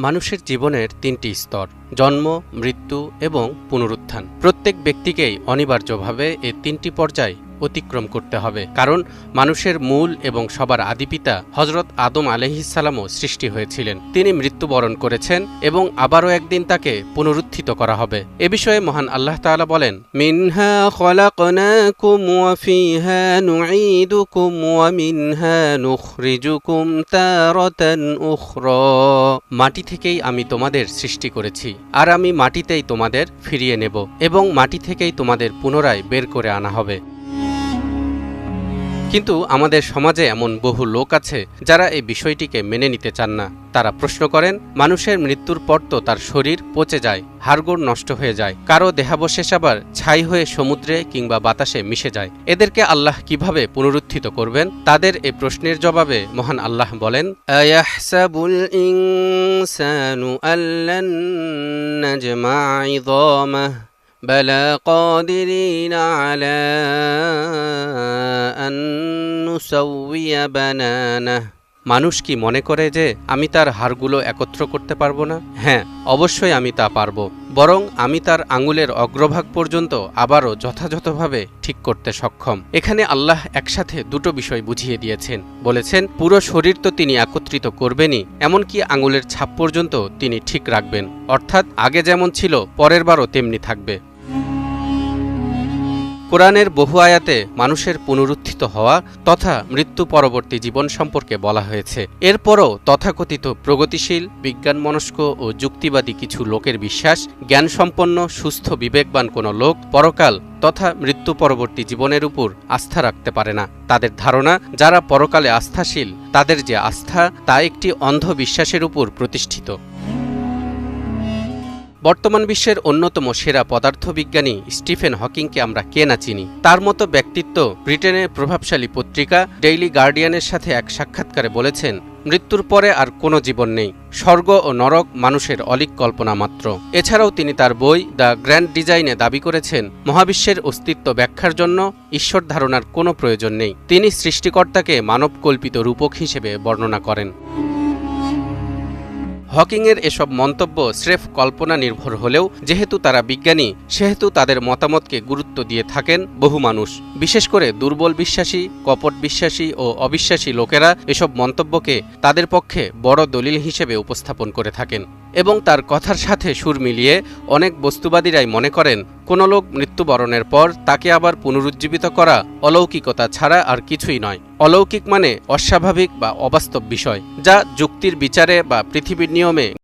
মানুষের জীবনের তিনটি স্তর জন্ম মৃত্যু এবং পুনরুত্থান। প্রত্যেক ব্যক্তিকেই অনিবার্যভাবে এ তিনটি পর্যায় অতিক্রম করতে হবে। কারণ মানুষের মূল এবং সবার আদিপিতা হজরত আদম আলহিসাল্লামও সৃষ্টি হয়েছিলেন। তিনি মৃত্যুবরণ করেছেন এবং আবারও একদিন তাকে পুনরুত্থিত করা হবে। এ বিষয়ে মহান আল্লাহ তাআলা বলেন, মিনহা মিনহা মাটি থেকেই আমি তোমাদের সৃষ্টি করেছি, আর আমি মাটিতেই তোমাদের ফিরিয়ে নেব এবং মাটি থেকেই তোমাদের পুনরায় বের করে আনা হবে। কিন্তু আমাদের সমাজে এমন বহু লোক আছে যারা এই বিষয়টিকে মেনে নিতে চান না তারা প্রশ্ন করেন মানুষের মৃত্যুর পর তো তার শরীর পচে যায় হাড়গোড় নষ্ট হয়ে যায় কারো দেহাবশেষ আবার ছাই হয়ে সমুদ্রে কিংবা বাতাসে মিশে যায় এদেরকে আল্লাহ কিভাবে পুনরুত্থিত করবেন তাদের এই প্রশ্নের জবাবে মহান আল্লাহ বলেন আয়াহসাবুল ইনসানু আল্লান নাজমা ইযামাহ بلى قادرين على أن মানুষ কি মনে করে যে আমি তার হাড়গুলো একত্র করতে পারব না? হ্যাঁ অবশ্যই আমি তা পারব। বরং আমি তার আঙুলের অগ্রভাগ পর্যন্ত আবারও যথাযথভাবে ঠিক করতে সক্ষম। এখানে আল্লাহ একসাথে দুটো বিষয় বুঝিয়ে দিয়েছেন। বলেছেন, পুরো শরীর তো তিনি একত্রিত করবেনই, এমনকি আঙুলের ছাপ পর্যন্ত তিনি ঠিক রাখবেন। অর্থাৎ আগে যেমন ছিল, পরের বারও তেমনি থাকবে। কোরআনের বহু আয়াতে মানুষের পুনরুত্থিত হওয়া তথা মৃত্যু পরবর্তী জীবন সম্পর্কে বলা হয়েছে। এরপরও তথাকথিত প্রগতিশীল, বিজ্ঞানমনস্ক ও যুক্তিবাদী কিছু লোকের বিশ্বাস, জ্ঞানসম্পন্ন, সুস্থ, বিবেকবান কোনো লোক পরকাল তথা মৃত্যু পরবর্তী জীবনের উপর আস্থা রাখতে পারে না। তাদের ধারণা, যারা পরকালে আস্থাশীল, তাদের যে আস্থা তা একটি অন্ধ বিশ্বাসের উপর প্রতিষ্ঠিত। বর্তমান বিশ্বের অন্যতম সেরা পদার্থবিজ্ঞানী স্টিফেন হকিংকে আমরা কে না চিনি? তার মতো ব্যক্তিত্ব ব্রিটেনের প্রভাবশালী পত্রিকা ডেইলি গার্ডিয়ানের সাথে এক সাক্ষাৎকারে বলেছেন, মৃত্যুর পরে আর কোনো জীবন নেই। স্বর্গ ও নরক মানুষের অলিক কল্পনা মাত্র। এছাড়াও তিনি তার বই দ্য গ্র্যান্ড ডিজাইনে দাবি করেছেন, মহাবিশ্বের অস্তিত্ব ব্যাখ্যার জন্য ঈশ্বর ধারণার কোনো প্রয়োজন নেই। তিনি সৃষ্টিকর্তাকে মানবকল্পিত রূপক হিসেবে বর্ণনা করেন। হকিংয়ের এসব মন্তব্য স্রেফ কল্পনা নির্ভর হলেও যেহেতু তারা বিজ্ঞানী, সেহেতু তাদের মতামতকে গুরুত্ব দিয়ে থাকেন বহু মানুষ। বিশেষ করে দুর্বল বিশ্বাসী, কপট বিশ্বাসী ও অবিশ্বাসী লোকেরা এসব মন্তব্যকে তাদের পক্ষে বড় দলিল হিসেবে উপস্থাপন করে থাকেন এবং তার কথার সাথে সুর মিলিয়ে অনেক বস্তুবাদীরাই মনে করেন কোনো লোক মৃত্যুবরণের পর তাকে আবার পুনরুজ্জীবিত করা অলৌকিকতা ছাড়া আর কিছুই নয়। অলৌকিক মানে অস্বাভাবিক বা অবাস্তব বিষয়, যা যুক্তির বিচারে বা পৃথিবীর নিয়মে